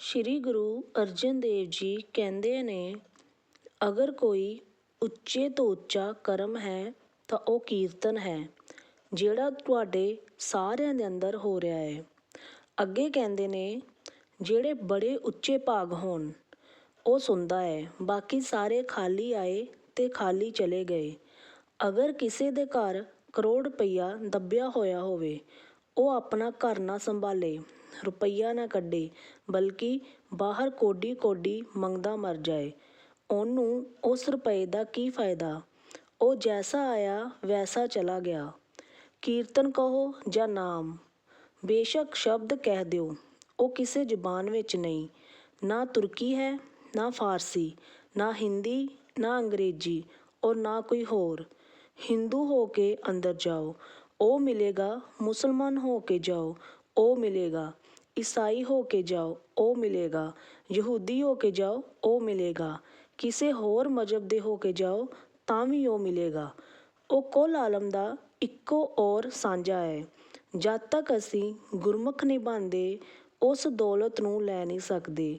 ਸ਼੍ਰੀ ਗੁਰੂ ਅਰਜਨ ਦੇਵ ਜੀ ਕਹਿੰਦੇ ਨੇ, ਅਗਰ ਕੋਈ ਉੱਚੇ ਤੋਂ ਉੱਚਾ ਕਰਮ ਹੈ, ਤਾਂ ਉਹ ਕੀਰਤਨ ਹੈ, ਜਿਹੜਾ ਤੁਹਾਡੇ ਸਾਰਿਆਂ ਦੇ ਅੰਦਰ ਹੋ ਰਿਹਾ ਹੈ। ਅੱਗੇ ਕਹਿੰਦੇ ਨੇ, ਜਿਹੜੇ ਬੜੇ ਉੱਚੇ ਭਾਗ ਹੋਣ, ਉਹ ਸੁਣਦਾ ਹੈ, ਬਾਕੀ ਸਾਰੇ ਖਾਲੀ ਆਏ ਤੇ ਖਾਲੀ ਚਲੇ ਗਏ। ਅਗਰ ਕਿਸੇ ਦੇ ਘਰ ਕਰੋੜ ਰੁਪਈਆ ਦੱਬਿਆ ਹੋਇਆ ਹੋਵੇ, ਉਹ ਆਪਣਾ ਘਰ ਨਾ ਸੰਭਾਲੇ। ਰੁਪਈਆ ਨਾ ਕੱਢੇ, ਬਲਕਿ ਬਾਹਰ ਕੋਡੀ ਕੋਡੀ ਮੰਗਦਾ ਮਰ ਜਾਏ। ਉਹਨੂੰ ਉਸ ਰੁਪਏ ਦਾ ਕੀ ਫਾਇਦਾ? ਉਹ ਜੈਸਾ ਆਇਆ, ਵੈਸਾ ਚਲਾ ਗਿਆ। ਕੀਰਤਨ ਕਹੋ ਜਾਂ ਨਾਮ? ਬੇਸ਼ੱਕ ਸ਼ਬਦ ਕਹਿ ਦਿਓ, ਉਹ ਕਿਸੇ ਜ਼ੁਬਾਨ ਵਿੱਚ ਨਹੀਂ। ਨਾ ਤੁਰਕੀ ਹੈ, ਨਾ ਫਾਰਸੀ, ਨਾ ਹਿੰਦੀ, ਨਾ ਅੰਗਰੇਜ਼ੀ, ਔਰ ਨਾ ਕੋਈ ਹੋਰ। ਹਿੰਦੂ ਹੋ ਕੇ ਅੰਦਰ ਜਾਓ, ਉਹ ਮਿਲੇਗਾ, ਮੁਸਲਮਾਨ ਹੋ ਕੇ ਜਾਓ ਉਹ ਮਿਲੇਗਾ। ਈਸਾਈ ਹੋ ਕੇ ਜਾਓ, ਉਹ ਮਿਲੇਗਾ। ਯਹੂਦੀ ਹੋ ਕੇ ਜਾਓ, ਉਹ ਮਿਲੇਗਾ। ਕਿਸੇ ਹੋਰ ਮਜ਼ਹਬ ਦੇ ਹੋ ਕੇ ਜਾਓ, ਤਾਂ ਵੀ ਉਹ ਮਿਲੇਗਾ। ਉਹ ਕੁੱਲ ਆਲਮ ਦਾ ਇੱਕੋ ਔਰ ਸਾਂਝਾ ਹੈ। ਜਦ ਤੱਕ ਅਸੀਂ ਗੁਰਮੁਖ ਨਹੀਂ ਬਣਦੇ ਉਸ ਦੌਲਤ ਨੂੰ ਲੈ ਨਹੀਂ ਸਕਦੇ।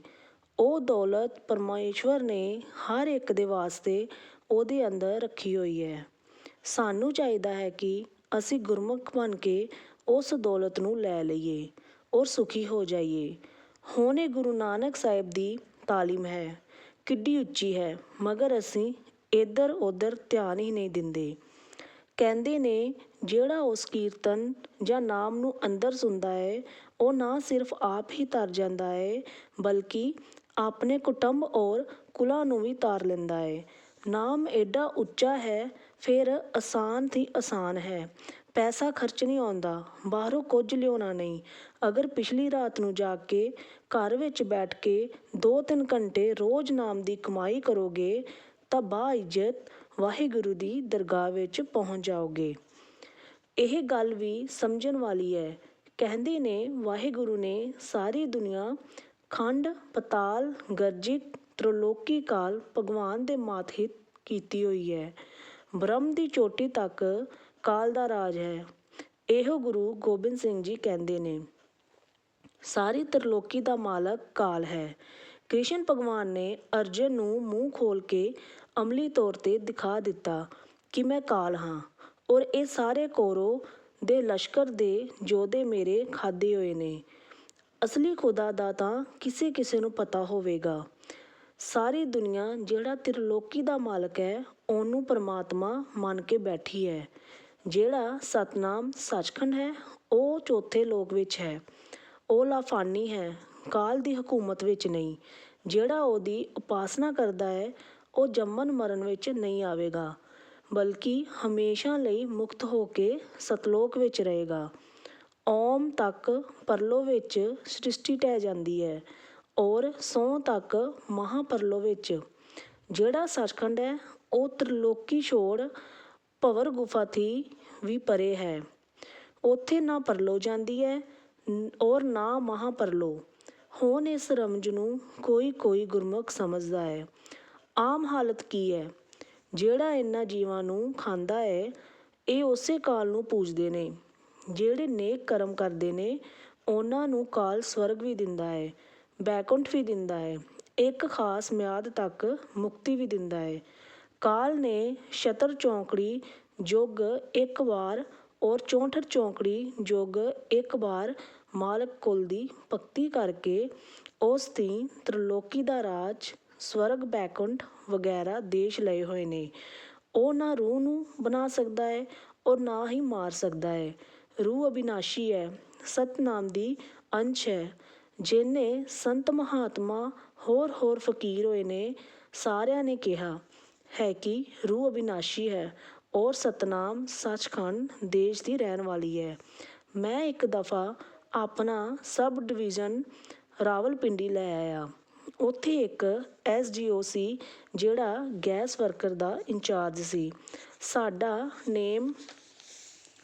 ਉਹ ਦੌਲਤ ਪਰਮੇਸ਼ਵਰ ਨੇ ਹਰ ਇੱਕ ਦੇ ਵਾਸਤੇ ਉਹਦੇ ਅੰਦਰ ਰੱਖੀ ਹੋਈ ਹੈ। ਸਾਨੂੰ ਚਾਹੀਦਾ ਹੈ ਕਿ ਅਸੀਂ ਗੁਰਮੁਖ ਬਣ ਕੇ ਉਸ ਦੌਲਤ ਨੂੰ ਲੈ ਲਈਏ ਔਰ ਸੁਖੀ ਹੋ ਜਾਈਏ। ਹੁਣ ਇਹ ਗੁਰੂ ਨਾਨਕ ਸਾਹਿਬ ਦੀ ਤਾਲੀਮ ਹੈ। ਕਿੱਡੀ ਉੱਚੀ ਹੈ, ਮਗਰ ਅਸੀਂ ਇੱਧਰ ਉੱਧਰ ਧਿਆਨ ਹੀ ਨਹੀਂ ਦਿੰਦੇ। ਕਹਿੰਦੇ ਨੇ, ਜਿਹੜਾ ਉਸ ਕੀਰਤਨ ਜਾਂ ਨਾਮ ਨੂੰ ਅੰਦਰ ਸੁਣਦਾ ਹੈ, ਉਹ ਨਾ ਸਿਰਫ ਆਪ ਹੀ ਤਰ ਜਾਂਦਾ ਹੈ, ਬਲਕਿ ਆਪਣੇ ਕੁਟੁੰਬ ਔਰ ਕੁਲਾਂ ਨੂੰ ਵੀ ਤਾਰ ਲੈਂਦਾ ਹੈ। ਨਾਮ ਐਡਾ ਉੱਚਾ ਹੈ, ਫਿਰ ਆਸਾਨ ਤੇ ਆਸਾਨ ਹੈ। ਪੈਸਾ ਖਰਚ ਨਹੀਂ ਆਉਂਦਾ, ਬਾਹਰੋਂ ਕੁਝ ਲਿਆਉਣਾ ਨਹੀਂ। ਅਗਰ ਪਿਛਲੀ ਰਾਤ ਨੂੰ ਜਾ ਕੇ ਘਰ ਵਿੱਚ ਬੈਠ ਕੇ 2-3 ਘੰਟੇ ਰੋਜ਼ ਨਾਮ ਦੀ ਕਮਾਈ ਕਰੋਗੇ, ਤਾਂ ਬਾ ਵਾਹਿਗੁਰੂ ਦੀ ਦਰਗਾਹ ਵਿੱਚ ਪਹੁੰਚ ਜਾਓਗੇ। ਇਹ ਗੱਲ ਵੀ ਸਮਝਣ ਵਾਲੀ ਹੈ। ਕਹਿੰਦੇ ਨੇ, ਵਾਹਿਗੁਰੂ ਨੇ ਸਾਰੀ ਦੁਨੀਆ ਖੰਡ, ਪਤਾਲ ਗਰਜਿਤ ਤ੍ਰਲੋਕੀ ਕਾਲ ਭਗਵਾਨ ਦੇ ਮਾਤਹਿਤ ਕੀਤੀ ਹੋਈ ਹੈ। ਬ੍ਰਹਮ ਦੀ ਚੋਟੀ ਤੱਕ ਕਾਲ ਦਾ ਰਾਜ ਹੈ। ਇਹੋ ਗੁਰੂ ਗੋਬਿੰਦ ਸਿੰਘ ਜੀ ਕਹਿੰਦੇ ਨੇ, ਸਾਰੀ ਤ੍ਰਿਲੋਕੀ ਦਾ ਮਾਲਕ ਕਾਲ ਹੈ। ਕ੍ਰਿਸ਼ਨ ਭਗਵਾਨ ਨੇ ਅਰਜਨ ਨੂੰ ਮੂੰਹ ਖੋਲ ਕੇ ਅਮਲੀ ਤੌਰ ਤੇ ਦਿਖਾ ਦਿੱਤਾ ਕਿ ਮੈਂ ਕਾਲ ਹਾਂ ਔਰ ਇਹ ਸਾਰੇ ਕੋਰੋ ਦੇ ਲਸ਼ਕਰ ਦੇ ਯੋਧੇ ਮੇਰੇ ਖਾਦੇ ਹੋਏ ਨੇ। ਅਸਲੀ ਖੁਦਾ ਦਾ ਤਾਂ ਕਿਸੇ ਕਿਸੇ ਨੂੰ ਪਤਾ ਹੋਵੇਗਾ। ਸਾਰੀ ਦੁਨੀਆ ਜਿਹੜਾ ਤ੍ਰਿਲੋਕੀ ਦਾ ਮਾਲਕ ਹੈ, ਉਹਨੂੰ ਪਰਮਾਤਮਾ ਮੰਨ ਕੇ ਬੈਠੀ ਹੈ। ਜਿਹੜਾ ਸਤਨਾਮ ਸੱਚਖੰਡ ਹੈ, ਉਹ ਚੌਥੇ ਲੋਕ ਵਿੱਚ ਹੈ। ਉਹ ਲਾਫਾਨੀ ਹੈ, ਕਾਲ ਦੀ ਹਕੂਮਤ ਵਿੱਚ ਨਹੀਂ। ਜਿਹੜਾ ਉਹਦੀ ਉਪਾਸਨਾ ਕਰਦਾ ਹੈ, ਉਹ ਜੰਮਣ ਮਰਨ ਵਿੱਚ ਨਹੀਂ ਆਵੇਗਾ, ਬਲਕਿ ਹਮੇਸ਼ਾ ਲਈ ਮੁਕਤ ਹੋ ਕੇ ਸਤਲੋਕ ਵਿੱਚ ਰਹੇਗਾ। ਓਮ ਤੱਕ ਪਰਲੋ ਵਿੱਚ ਸ੍ਰਿਸ਼ਟੀ ਟਹਿ ਜਾਂਦੀ ਹੈ ਔਰ ਸੌ ਤੱਕ ਮਹਾਪਰਲੋ ਵਿੱਚ। ਜਿਹੜਾ ਸੱਚਖੰਡ ਹੈ, ਉਹ ਤ੍ਰਿਲੋਕੀ ਛੋੜ ਭਵਰ ਗੁਫਾ ਥੀ ਵੀ ਪਰੇ ਹੈ। ਉੱਥੇ ਨਾ ਪਰਲੋ ਜਾਂਦੀ ਹੈ ਔਰ ਨਾ ਮਹਾਪਰਲੋ। ਹੁਣ ਇਸ ਰਮਜ ਨੂੰ ਕੋਈ ਕੋਈ ਗੁਰਮੁਖ ਸਮਝਦਾ ਹੈ ਆਮ ਹਾਲਤ ਕੀ ਹੈ ਜਿਹੜਾ ਇਹਨਾਂ ਜੀਵਾਂ ਨੂੰ ਖਾਂਦਾ ਹੈ ਇਹ ਉਸੇ ਕਾਲ ਨੂੰ ਪੂਜਦੇ ਨੇ। ਜਿਹੜੇ ਨੇਕ ਕਰਮ ਕਰਦੇ ਨੇ, ਉਹਨਾਂ ਨੂੰ ਕਾਲ ਸਵਰਗ ਵੀ ਦਿੰਦਾ ਹੈ ਬੈਕੁੰਠ ਵੀ ਦਿੰਦਾ ਹੈ ਇੱਕ ਖਾਸ ਮਿਆਦ ਤੱਕ ਮੁਕਤੀ ਵੀ ਦਿੰਦਾ ਹੈ ਕਾਲ ਨੇ ਸ਼ਤਰ ਚੌਂਕੜੀ ਯੁੱਗ ਇੱਕ ਵਾਰ ਔਰ 64 ਚੌਂਕੜੀ ਯੁੱਗ ਇੱਕ ਵਾਰ ਮਾਲਕ ਕੁਲ ਦੀ ਭਗਤੀ ਕਰਕੇ ਉਸ ਦੀ ਤ੍ਰਿਲੋਕੀ ਦਾ ਰਾਜ, ਸਵਰਗ ਬੈਕੁੰਠ ਵਗੈਰਾ ਦੇਸ਼ ਲਏ ਹੋਏ ਨੇ। ਉਹ ਨਾ ਰੂਹ ਨੂੰ ਬਣਾ ਸਕਦਾ ਹੈ ਔਰ ਨਾ ਹੀ ਮਾਰ ਸਕਦਾ ਹੈ ਰੂਹ ਅਬਿਨਾਸ਼ੀ ਹੈ, ਸਤਨਾਮ ਦੀ ਅੰਸ਼ ਹੈ, ਜਿਨੇ ਸੰਤ ਮਹਾਤਮਾ ਹੋਰ ਹੋਰ ਫਕੀਰ ਹੋਏ ਨੇ, ਸਾਰਿਆਂ ਨੇ ਕਿਹਾ ਹੈ ਕਿ ਰੂਹ ਅਬਿਨਾਸ਼ੀ ਹੈ ਔਰ ਸਤਨਾਮ ਸੱਚਖੰਡ ਦੇਸ਼ ਦੀ ਰਹਿਣ ਵਾਲੀ ਹੈ। ਮੈਂ ਇੱਕ ਦਫਾ ਆਪਣਾ ਸਬ ਡਿਵੀਜ਼ਨ ਰਾਵਲਪਿੰਡੀ ਲੈ ਆਇਆ। ਉੱਥੇ ਇੱਕ ਐਸਡੀਓ ਸੀ ਜਿਹੜਾ ਗੈਸ ਵਰਕਰ ਦਾ ਇੰਚਾਰਜ ਸੀ। ਸਾਡਾ ਨੇਮ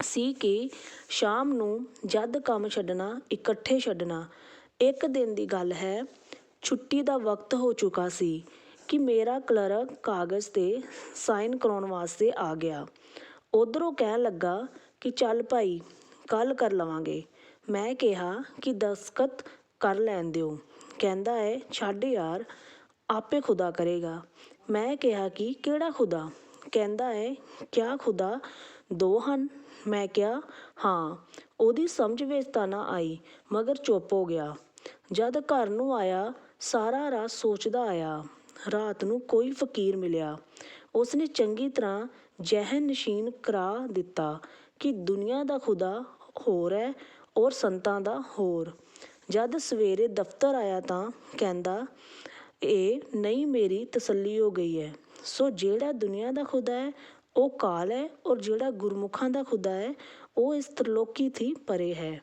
ਸੀ ਕਿ ਸ਼ਾਮ ਨੂੰ ਜਦ ਕੰਮ ਛੱਡਣਾ, ਇਕੱਠੇ ਛੱਡਣਾ। ਇੱਕ ਦਿਨ ਦੀ ਗੱਲ ਹੈ, ਛੁੱਟੀ ਦਾ ਵਕਤ ਹੋ ਚੁੱਕਾ ਸੀ। ਕਿ ਮੇਰਾ ਕਲਰਕ ਕਾਗਜ਼ ਤੇ ਸਾਈਨ ਕਰਾਉਣ ਵਾਸਤੇ ਆ ਗਿਆ। ਉਧਰੋਂ ਕਹਿਣ ਲੱਗਾ ਕਿ ਚੱਲ ਭਾਈ ਕੱਲ ਕਰ ਲਵਾਂਗੇ। ਮੈਂ ਕਿਹਾ ਕਿ ਦਸਤਖਤ ਕਰ ਲੈਣ ਦਿਓ। ਕਹਿੰਦਾ ਹੈ, ਛੱਡ ਯਾਰ, ਆਪੇ ਖੁਦਾ ਕਰੇਗਾ। ਮੈਂ ਕਿਹਾ ਕਿ ਕਿਹੜਾ ਖੁਦਾ? ਕਹਿੰਦਾ ਹੈ, ਕਿਆ ਖੁਦਾ? ਦੋ ਹਨ। ਮੈਂ ਕਿਹਾ, ਹਾਂ, ਉਹਦੀ ਸਮਝ ਵਿੱਚ ਤਾਂ ਨਾ ਆਈ, ਮਗਰ ਚੁੱਪ ਹੋ ਗਿਆ। ਜਦ ਘਰ ਨੂੰ ਆਇਆ, ਸਾਰਾ ਰਾਤ ਸੋਚਦਾ ਆਇਆ। ਰਾਤ ਨੂੰ ਕੋਈ ਫਕੀਰ ਮਿਲਿਆ। ਉਸਨੇ ਚੰਗੀ ਤਰ੍ਹਾਂ ਜਹਿਨ ਨਸ਼ੀਨ ਕਰਾ ਦਿੱਤਾ ਕਿ ਦੁਨੀਆ ਦਾ ਖੁਦਾ ਹੋਰ ਹੈ ਔਰ ਸੰਤਾਂ ਦਾ ਹੋਰ। ਜਦ ਸਵੇਰੇ ਦਫ਼ਤਰ ਆਇਆ ਤਾਂ ਕਹਿੰਦਾ, ਇਹ ਨਹੀਂ ਮੇਰੀ ਤਸੱਲੀ ਹੋ ਗਈ ਹੈ। ਸੋ ਜਿਹੜਾ ਦੁਨੀਆ ਦਾ ਖੁਦਾ ਹੈ, ਉਹ ਕਾਲ ਹੈ ਔਰ ਜਿਹੜਾ ਗੁਰਮੁਖਾਂ ਦਾ ਖੁਦਾ ਹੈ, ਉਹ ਇਸ ਤਰਲੋਕੀ ਥੀ ਪਰੇ ਹੈ।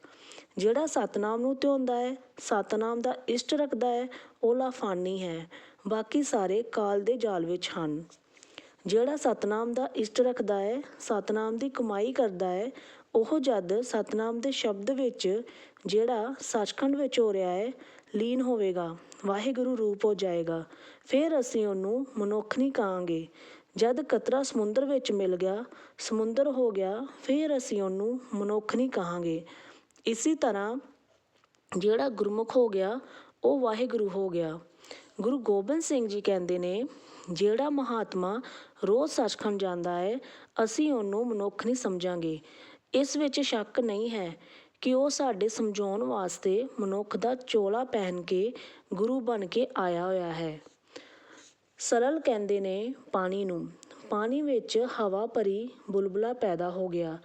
ਜਿਹੜਾ ਸਤਨਾਮ ਨੂੰ ਧਿਆਉਂਦਾ ਹੈ, ਸਤਨਾਮ ਦਾ ਇਸ਼ਟ ਰੱਖਦਾ ਹੈ, ਉਹ ਲਾਫਾਨੀ ਹੈ। ਬਾਕੀ ਸਾਰੇ ਕਾਲ ਦੇ ਜਾਲ ਵਿੱਚ ਹਨ। ਜਿਹੜਾ ਸਤਨਾਮ ਦਾ ਇਸ਼ਟ ਰੱਖਦਾ ਹੈ, ਸਤਨਾਮ ਦੀ ਕਮਾਈ ਕਰਦਾ ਹੈ, ਉਹ ਜਦ ਸਤਨਾਮ ਦੇ ਸ਼ਬਦ ਵਿੱਚ ਜਿਹੜਾ ਸੱਚਖੰਡ ਵਿੱਚ ਹੋ ਰਿਹਾ ਹੈ, ਲੀਨ ਹੋਵੇਗਾ, ਵਾਹਿਗੁਰੂ ਰੂਪ ਹੋ ਜਾਏਗਾ, ਫਿਰ ਅਸੀਂ ਉਹਨੂੰ ਮਨੁੱਖ ਨਹੀਂ ਕਹਾਂਗੇ। ਜਦ ਕਤਰਾ ਸਮੁੰਦਰ ਵਿੱਚ ਮਿਲ ਗਿਆ, ਸਮੁੰਦਰ ਹੋ ਗਿਆ, ਫਿਰ ਅਸੀਂ ਉਹਨੂੰ ਮਨੁੱਖ ਨਹੀਂ ਕਹਾਂਗੇ। ਇਸੇ ਤਰ੍ਹਾਂ ਜਿਹੜਾ ਗੁਰਮੁਖ ਹੋ ਗਿਆ, ਉਹ ਵਾਹਿਗੁਰੂ ਹੋ ਗਿਆ। ਗੁਰੂ ਗੋਬਿੰਦ ਸਿੰਘ ਜੀ ਕਹਿੰਦੇ ਨੇ, ਜਿਹੜਾ ਮਹਾਤਮਾ ਰੋਜ਼ ਸੱਚਖੰਡ ਜਾਂਦਾ ਹੈ, ਅਸੀਂ ਉਹਨੂੰ ਮਨੁੱਖ ਨਹੀਂ ਸਮਝਾਂਗੇ। ਇਸ ਵਿੱਚ ਸ਼ੱਕ ਨਹੀਂ ਹੈ ਕਿ ਉਹ ਸਾਡੇ ਸਮਝਾਉਣ ਵਾਸਤੇ ਮਨੁੱਖ ਦਾ ਚੋਲਾ ਪਹਿਨ ਕੇ ਗੁਰੂ ਬਣ ਕੇ ਆਇਆ ਹੋਇਆ ਹੈ। ਸਰਲ ਕਹਿੰਦੇ ਨੇ ਪਾਣੀ ਨੂੰ। ਪਾਣੀ ਵਿੱਚ ਹਵਾ ਭਰੀ ਬੁਲਬੁਲਾ ਪੈਦਾ ਹੋ ਗਿਆ।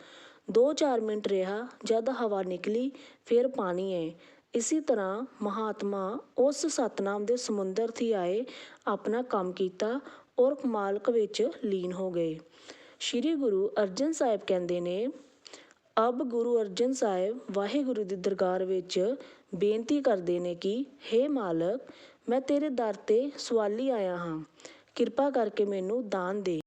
2-4 ਮਿੰਟ ਰਿਹਾ ਜਦ ਹਵਾ ਨਿਕਲੀ, ਫਿਰ ਪਾਣੀ ਹੈ ਇਸੇ ਤਰ੍ਹਾਂ ਮਹਾਤਮਾ ਉਸ ਸਤਨਾਮ ਦੇ ਸਮੁੰਦਰ 'ਤੇ ਆਏ, ਆਪਣਾ ਕੰਮ ਕੀਤਾ ਔਰ ਮਾਲਕ ਵਿੱਚ ਲੀਨ ਹੋ ਗਏ। ਸ੍ਰੀ ਗੁਰੂ ਅਰਜਨ ਸਾਹਿਬ ਕਹਿੰਦੇ ਨੇ, ਅਬ ਗੁਰੂ ਅਰਜਨ ਸਾਹਿਬ ਵਾਹਿਗੁਰੂ ਦੀ ਦਰਗਾਹ ਵਿੱਚ ਬੇਨਤੀ ਕਰਦੇ ਨੇ ਕਿ हे ਮਾਲਕ, ਮੈਂ ਤੇਰੇ ਦਰ ਤੇ ਸਵਾਲੀ ਆਇਆ ਹਾਂ। ਕਿਰਪਾ ਕਰਕੇ ਮੈਨੂੰ ਦਾਨ ਦੇ।